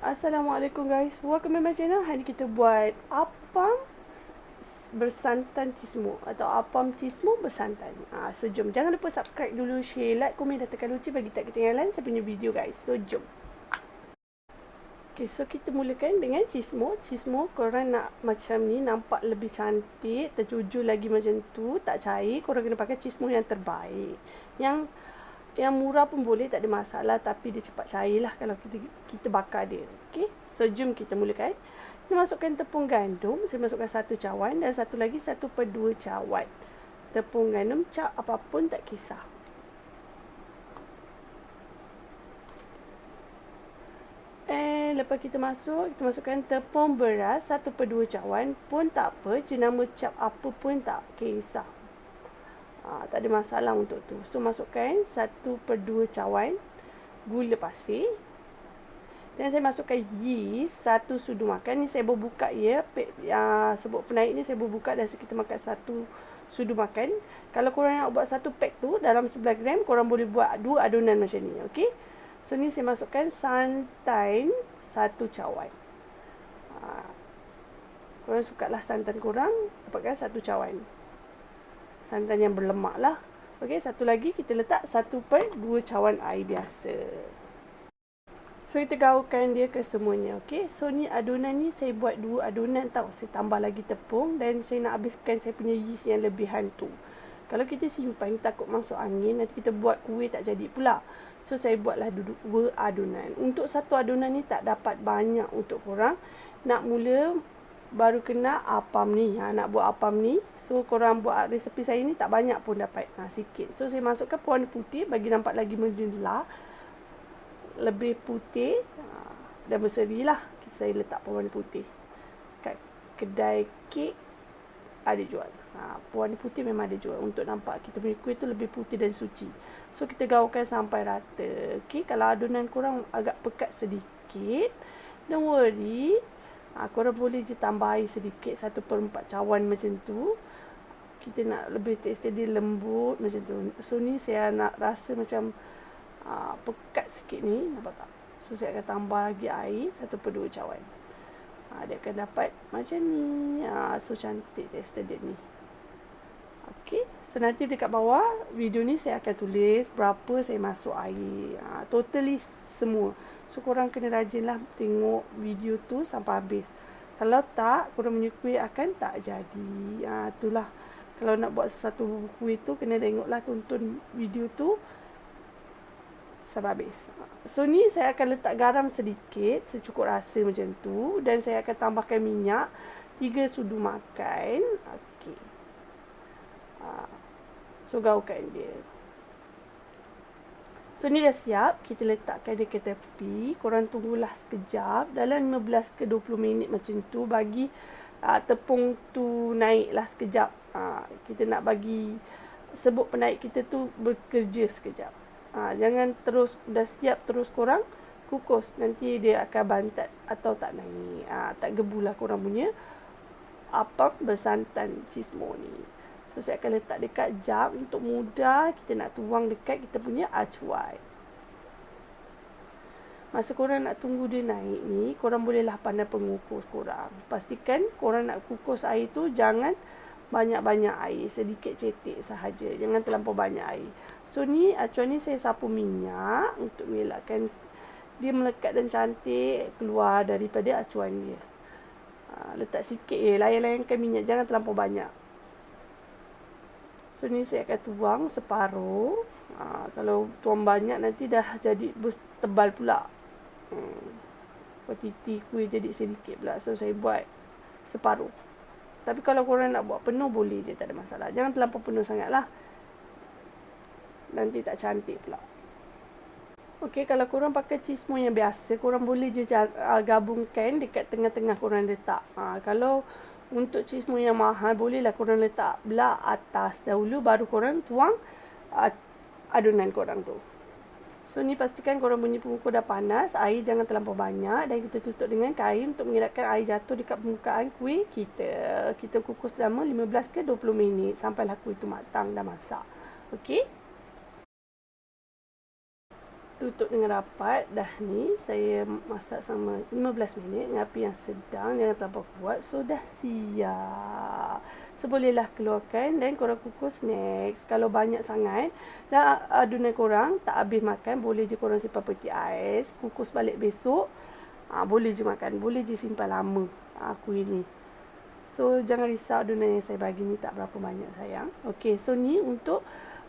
Assalamualaikum guys. Welcome to my channel. Hari kita buat apam bersantan cismo atau apam cismo bersantan. Ah, so jom. Jangan lupa subscribe dulu, share, like, komen dan tekan lonceng bagi tak ketinggalan saya punya video guys. So jom. Okay, so kita mulakan dengan cismo. Cismo korang nak macam ni nampak lebih cantik, terjujur lagi macam tu, tak cair, korang kena pakai cismo yang terbaik. Yang yang murah pun boleh tak ada masalah tapi dia cepat cair lah kalau kita kita bakar dia. Okey. So jom kita mulakan. Kita masukkan tepung gandum, saya masukkan satu cawan dan satu lagi satu per dua cawan. Tepung gandum cap apapun tak kisah. Eh, lepas kita masuk, kita masukkan tepung beras satu per dua cawan pun tak apa, jenama cap apa pun tak kisah. Ha, tak ada masalah untuk tu. So masukkan 1 per 2 cawan gula pasir. Dan saya masukkan yeast satu sudu makan. Ni saya berbuka ya. Ya, sebut penaik ni saya berbuka dan kita makan satu sudu makan. Kalau korang nak buat satu pack tu dalam 11 gram, korang boleh buat dua adunan macam ni. Okay. So ni saya masukkan santan satu cawan. Ha. Korang suka lah santan korang, dapatkan satu cawan santan yang berlemak lah. Okey, satu lagi kita letak satu per dua cawan air biasa. So, kita gaulkan dia ke semuanya. Okey, so ni adunan ni saya buat dua adunan tau. Saya tambah lagi tepung dan saya nak habiskan saya punya yeast yang lebihan tu. Kalau kita simpan takut masuk angin, nanti kita buat kuih tak jadi pula. So, saya buatlah dua adunan. Untuk satu adunan ni tak dapat banyak untuk korang. Nak mula baru kena apam ni. Ha, nak buat apam ni, So korang buat resepi saya ni tak banyak pun dapat ha, sikit. So saya masukkan pewarna putih bagi nampak lagi menjelah. Lebih putih ha, dan berseri lah. Saya letak pewarna putih. Kat kedai kek ada jual. Ha, pewarna putih memang ada jual. Untuk nampak kita punya kuih tu lebih putih dan suci. So kita gaulkan sampai rata. Okay, kalau adunan korang agak pekat sedikit. Don't worry. Ha, korang boleh je tambah air sedikit. Satu per empat cawan macam tu kita nak lebih tekstur dia lembut macam tu. So ni saya nak rasa macam uh, pekat sikit ni, nampak tak? So saya akan tambah lagi air satu per dua cawan. Uh, dia akan dapat macam ni. Uh, so cantik tekstur dia ni. Okey. So nanti dekat bawah video ni saya akan tulis berapa saya masuk air. Uh, totally semua. So korang kena rajin lah tengok video tu sampai habis. Kalau tak, korang punya kuih akan tak jadi. Uh, itulah kalau nak buat sesuatu kuih tu kena tengoklah tonton video tu sampai habis. So ni saya akan letak garam sedikit secukup rasa macam tu dan saya akan tambahkan minyak 3 sudu makan. Okey. Ha. So gaulkan dia. So ni dah siap, kita letakkan dia ke tepi. Korang tunggulah sekejap dalam 15 ke 20 minit macam tu bagi uh, tepung tu naiklah sekejap ha, kita nak bagi sebut penaik kita tu bekerja sekejap. Ha, jangan terus dah siap terus korang kukus nanti dia akan bantat atau tak naik. Ha, tak gebulah korang punya apa bersantan cismo ni. So saya akan letak dekat jam untuk mudah kita nak tuang dekat kita punya acuan. Masa korang nak tunggu dia naik ni, korang bolehlah pandai pengukus korang. Pastikan korang nak kukus air tu jangan banyak-banyak air, sedikit cetek sahaja. Jangan terlampau banyak air. So ni acuan ni saya sapu minyak untuk mengelakkan dia melekat dan cantik keluar daripada acuan dia. Ha, letak sikit je, layan-layankan minyak, jangan terlampau banyak. So ni saya akan tuang separuh. Ha, kalau tuang banyak nanti dah jadi tebal pula. Hmm. Titi kuih jadi sedikit pula. So saya buat separuh. Tapi kalau korang nak buat penuh boleh je tak ada masalah. Jangan terlampau penuh sangat lah. Nanti tak cantik pula. Okey, kalau korang pakai cismo yang biasa, korang boleh je uh, gabungkan dekat tengah-tengah korang letak. Ha, kalau untuk cismo yang mahal, bolehlah korang letak belah atas dahulu baru korang tuang uh, adunan korang tu. So ni pastikan korang punya pengukur dah panas, air jangan terlampau banyak dan kita tutup dengan kain untuk mengelakkan air jatuh dekat permukaan kuih kita. Kita kukus selama 15 ke 20 minit sampailah kuih tu matang dah masak. Okey? Tutup dengan rapat. Dah ni saya masak sama 15 minit dengan api yang sedang jangan terlalu kuat. So dah siap. So bolehlah keluarkan dan korang kukus next. Kalau banyak sangat dah adunan korang tak habis makan boleh je korang simpan peti ais kukus balik besok. Ha, boleh je makan boleh je simpan lama. Ha, kuih ni so jangan risau adunan yang saya bagi ni tak berapa banyak sayang. Ok so ni untuk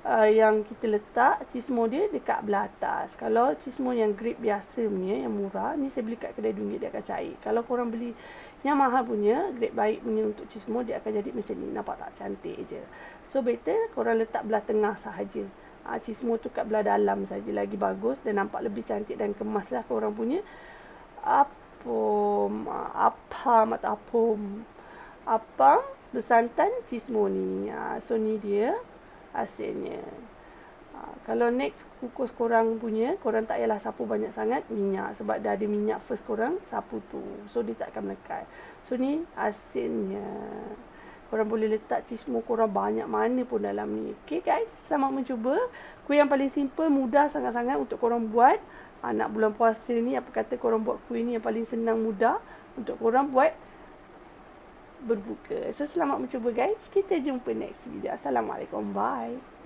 uh, yang kita letak cismo dia dekat belah atas. Kalau cismo yang grip biasa punya yang murah, ni saya beli kat kedai dunia dia akan cair. Kalau korang beli yang mahal punya, grip baik punya untuk cismo dia akan jadi macam ni. Nampak tak cantik je. So better korang letak belah tengah sahaja. Uh, cismo tu kat belah dalam saja lagi bagus dan nampak lebih cantik dan kemas lah korang punya apom, apam atau apom. Apam bersantan cismo ni. Uh, so ni dia hasilnya. Ha, kalau next kukus korang punya, korang tak payahlah sapu banyak sangat minyak. Sebab dah ada minyak first korang, sapu tu. So, dia tak akan melekat. So, ni hasilnya. Korang boleh letak cismo korang banyak mana pun dalam ni. Okay guys, selamat mencuba. Kuih yang paling simple, mudah sangat-sangat untuk korang buat. Anak bulan puasa ni, apa kata korang buat kuih ni yang paling senang, mudah. Untuk korang buat berbuka. So selamat mencuba guys. Kita jumpa next video. Assalamualaikum. Bye.